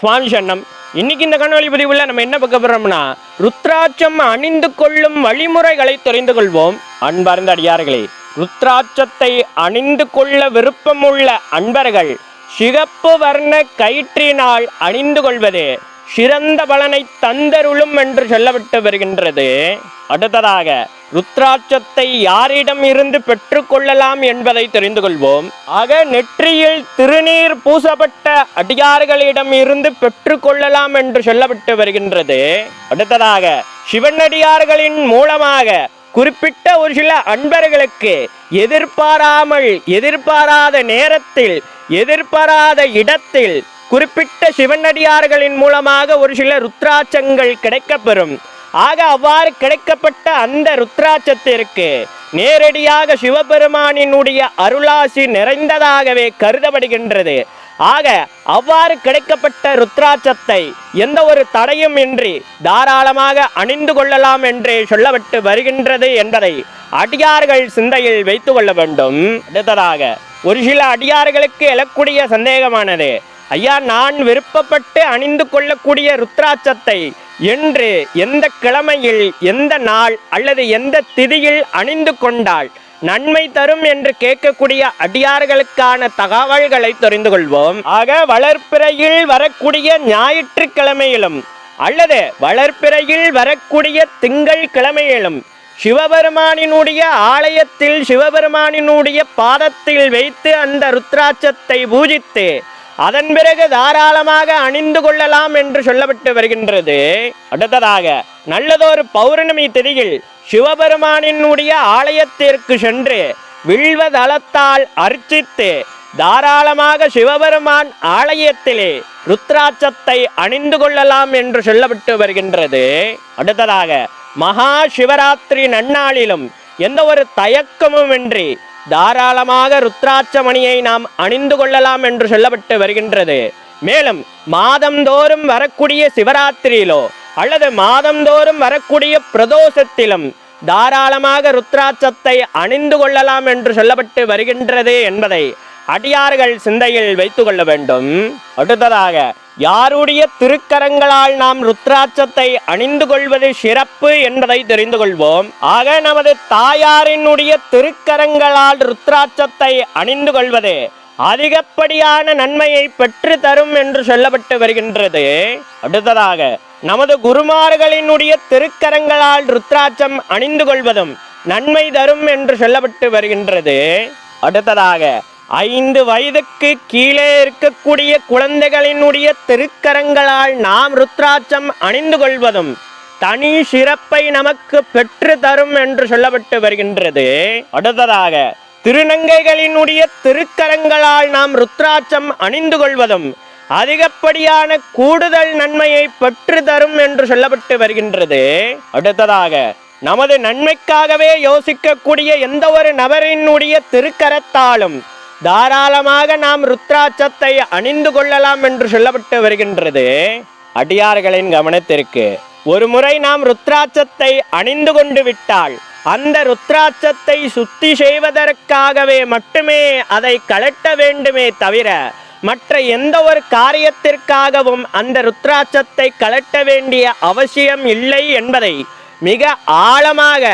சுவாமி சன்னம். இன்னைக்கு இந்த கண்ணொலி பதிவுல நம்ம என்ன பார்க்க போறோம்னா ருத்ராட்சம் அணிந்து கொள்ளும் வழிமுறைகளை தெரிந்து கொள்வோம். அன்பார்ந்த அடியார்களே ருத்ராட்சத்தை அணிந்து கொள்ள விருப்பமுள்ள அன்பர்கள் சிகப்பு வர்ண கயிற்றினால் அணிந்து கொள்வது சிறந்த பலனை தந்தருளும் என்று சொல்லப்பட்டு வருகின்றது. அடுத்ததாக ருத்ராட்சத்தை யாரிடம் இருந்து பெற்றுக்கொள்ளலாம் என்பதை தெரிந்து கொள்வோம். ஆக நெற்றியில் திருநீர் பூசப்பட்ட அடியார்களிடம் இருந்து பெற்றுக்கொள்ளலாம் என்று சொல்லப்பட்டு வருகின்றது. அடுத்ததாக சிவனடியார்களின் மூலமாக குறிப்பிட்ட ஒரு சில அன்பர்களுக்கு எதிர்பாராமல் எதிர்பாராத நேரத்தில் எதிர்பாராத இடத்தில் குறிப்பிட்ட சிவனடியார்களின் மூலமாக ஒரு சில ருத்ராட்சங்கள் கிடைக்கப்பெறும். ஆக அவ்வாறு கிடைக்கப்பட்ட அந்த ருத்ராட்சத்திற்கு நேரடியாக சிவபெருமானினுடைய அருளாசி நிறைந்ததாகவே கருதப்படுகின்றது. ஆக அவ்வாறு கிடைக்கப்பட்ட ருத்ராட்சத்தை எந்த ஒரு தடையும் இன்றி தாராளமாக அணிந்து கொள்ளலாம் என்று சொல்லப்பட்டு வருகின்றது என்பதை அடியார்கள் சிந்தையில் வைத்து கொள்ள வேண்டும். அடுத்ததாக ஒரு சில அடியார்களுக்கு எழக்கூடிய சந்தேகமானது. ஐயா நான் விருப்பப்பட்டு அணிந்து கொள்ளக்கூடிய ருத்ராட்சத்தை என்று எந்த கிழமையில் எந்த நாள் அல்லது எந்த திதியில் அணிந்து கொண்டால் நன்மை தரும் என்று கேட்கக்கூடிய அடியார்களுக்கான தகவல்களை தெரிந்து கொள்வோம். ஆக வளர்ப்பிறையில் வரக்கூடிய ஞாயிற்றுக்கிழமையிலும் அல்லது வளர்ப்பிறையில் வரக்கூடிய திங்கள் கிழமையிலும் சிவபெருமானினுடைய ஆலயத்தில் சிவபெருமானினுடைய பாதத்தில் வைத்து அந்த ருத்ராட்சத்தை பூஜித்து அதன் பிறகு தாராளமாக அணிந்து கொள்ளலாம் என்று சொல்லப்பட்டு வருகின்றது. அடுத்ததாக நல்லதொரு பௌர்ணமி திதியில் சிவபெருமானினுடைய ஆலயத்திற்கு சென்று வில்வதளத்தால் அர்ச்சித்து தாராளமாக சிவபெருமான் ஆலயத்திலே ருத்ராட்சத்தை அணிந்து கொள்ளலாம் என்று சொல்லப்பட்டு வருகின்றது. அடுத்ததாக மகா சிவராத்திரி நன்னாளிலும் எந்த ஒரு தயக்கமுமின்றி தாராளமாக ருத்ராட்சமணியை நாம் அணிந்து கொள்ளலாம் என்று சொல்லப்பட்டு வருகின்றது. மேலும் மாதந்தோறும் வரக்கூடிய சிவராத்திரியிலோ அல்லது மாதந்தோறும் வரக்கூடிய பிரதோஷத்திலும் தாராளமாக ருத்ராட்சத்தை அணிந்து கொள்ளலாம் என்று சொல்லப்பட்டு வருகின்றது என்பதை அடியார்கள் சிந்தையில் வைத்து கொள்ள வேண்டும். அடுத்ததாக யாருடைய திருக்கரங்களால் நாம் ருத்ராட்சத்தை அணிந்து கொள்வது சிறப்பு என்பதை தெரிந்து கொள்வோம். ஆக நமது தாயாரினுடைய திருக்கரங்களால் ருத்ராட்சத்தை அணிந்து கொள்வது அதிகப்படியான நன்மையை பெற்று தரும் என்று சொல்லப்பட்டு வருகின்றது. அடுத்ததாக நமது குருமார்களினுடைய திருக்கரங்களால் ருத்ராட்சம் அணிந்து கொள்வதும் நன்மை தரும் என்று சொல்லப்பட்டு வருகின்றது. அடுத்ததாக ஐந்து வயதுக்கு கீழே இருக்கக்கூடிய குழந்தைகளினுடைய திருக்கரங்களால் நாம் ருத்ராட்சம் அணிந்து கொள்வதும் தனி சிறப்பை நமக்கு பெற்று தரும் என்று சொல்லப்பட்டு வருகின்றது. அடுத்ததாக திருநங்கைகளினுடைய திருக்கரங்களால் நாம் ருத்ராட்சம் அணிந்து கொள்வதும் அதிகப்படியான கூடுதல் நன்மையை பெற்று தரும் என்று சொல்லப்பட்டு வருகின்றது. அடுத்ததாக நமது நன்மைக்காகவே யோசிக்கக்கூடிய எந்த ஒரு நபரினுடைய திருக்கரத்தாலும் தாராளமாக நாம் ருத்ராட்சத்தை அணிந்து கொள்ளலாம் என்று சொல்லப்பட்டு வருகின்றது. அடியார்களின் கவனத்திற்கு ஒரு முறை நாம் ருத்ராட்சத்தை அணிந்து கொண்டு விட்டால் அந்த ருத்ராட்சத்தை சுத்தி செய்வதற்காகவே மட்டுமே அதை கலட்ட வேண்டுமே தவிர மற்ற எந்த ஒரு காரியத்திற்காகவும் அந்த ருத்ராட்சத்தை கலட்ட வேண்டிய அவசியம் இல்லை என்பதை மிக ஆழமாக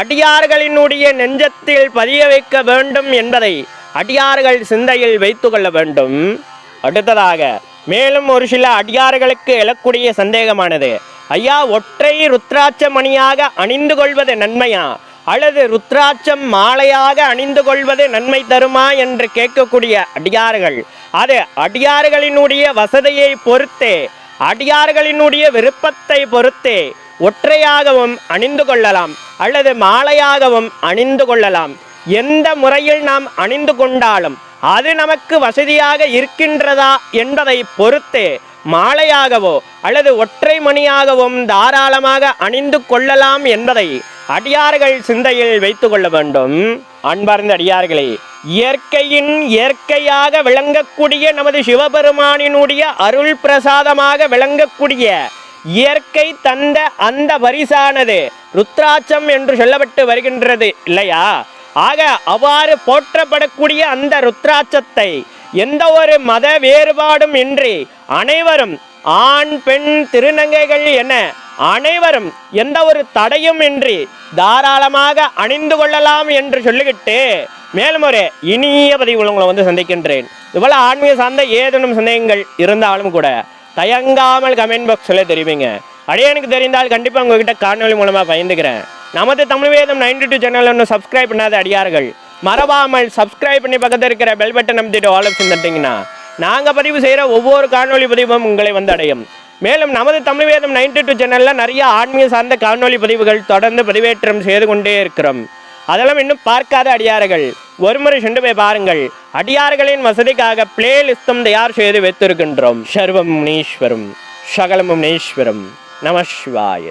அடியார்களினுடைய நெஞ்சத்தில் பதிய வைக்க வேண்டும் என்பதை அடியார்கள் சிந்தையில் வைத்து கொள்ள வேண்டும். அடுத்ததாக மேலும் ஒரு சில அடியார்களுக்கு எழக்கூடிய சந்தேகமானது. ஐயா ஒற்றை ருத்ராட்சமணியாக அணிந்து கொள்வது நன்மையா? அல்லது ருத்ராட்சம் மாலையாக அணிந்து கொள்வது நன்மை தருமா என்று கேட்கக்கூடிய அடியார்கள்? அது அடியார்களினுடைய வசதியை பொறுத்தே அடியார்களினுடைய விருப்பத்தை பொறுத்தே ஒற்றையாகவும் அணிந்து கொள்ளலாம். அல்லது மாலையாகவும் அணிந்து கொள்ளலாம். எந்த முறையில் நாம் அணிந்து கொண்டாலும் அது நமக்கு வசதியாக இருக்கின்றதா என்பதை பொறுத்து மாலையாகவோ அல்லது ஒற்றை மணியாகவும் தாராளமாக அணிந்து கொள்ளலாம் என்பதை அடியார்கள் சிந்தையில் வைத்து கொள்ள வேண்டும். அன்பார்ந்த அடியார்களே இயற்கையின் இயற்கையாக விளங்கக்கூடிய நமது சிவபெருமானினுடைய அருள் பிரசாதமாக விளங்கக்கூடிய இயற்கை தந்த அந்த பரிசானது ருத்ராட்சம் என்று சொல்லப்பட்டு வருகின்றது இல்லையா? ஆக அவ்வாறு போற்றப்படக்கூடிய அந்த ருத்ராட்சத்தை எந்த ஒரு மத வேறுபாடும் இன்றி அனைவரும் ஆண் பெண் திருநங்கைகள் என அனைவரும் எந்த ஒரு தடையும் இன்றி தாராளமாக அணிந்து கொள்ளலாம் என்று சொல்லிக்கிட்டு மேலும் ஒரு இனிய பதிவு உங்களை வந்து சந்திக்கின்றேன். இவ்வளோ ஆன்மீக சார்ந்த ஏதேனும் சந்தேகங்கள் இருந்தாலும் கூட தயங்காமல் கமெண்ட் பாக்ஸில் தெரிவிங்க. அடியனுக்கு தெரிந்தால் கண்டிப்பாக உங்ககிட்ட காணொலி மூலமாக பயந்துக்கிறேன். நமது தமிழ் வேதம் நைன்டி டூ சேனல் ஒன்று சப்ஸ்கிரைப் பண்ணாத அடியார்கள் மறவாமல் சப்ஸ்கிரைப் பண்ணி பக்கத்தில் இருக்கிற பெல் பட்டன் அமைத்திட்டு ஆல் தட்டிங்கன்னா நாங்கள் பதிவு செய்கிற ஒவ்வொரு காணொலி பதிவும் உங்களை வந்து அடையும். மேலும் நமது தமிழ் வேதம் நைன்டி டூ சேனலில் நிறைய ஆன்மீக சார்ந்த காணொலி பதிவுகள் தொடர்ந்து பதிவேற்றம் செய்து கொண்டே இருக்கிறோம். அதெல்லாம் இன்னும் பார்க்காத அடியார்கள் ஒருமுறை சென்று போய் பாருங்கள். அடியார்களின் வசதிக்காக பிளேலிஸ்டும் தயார் செய்து வைத்திருக்கின்றோம். சர்வம் முனீஸ்வரம் சகலமும் முனீஸ்வரம் நம சிவாய.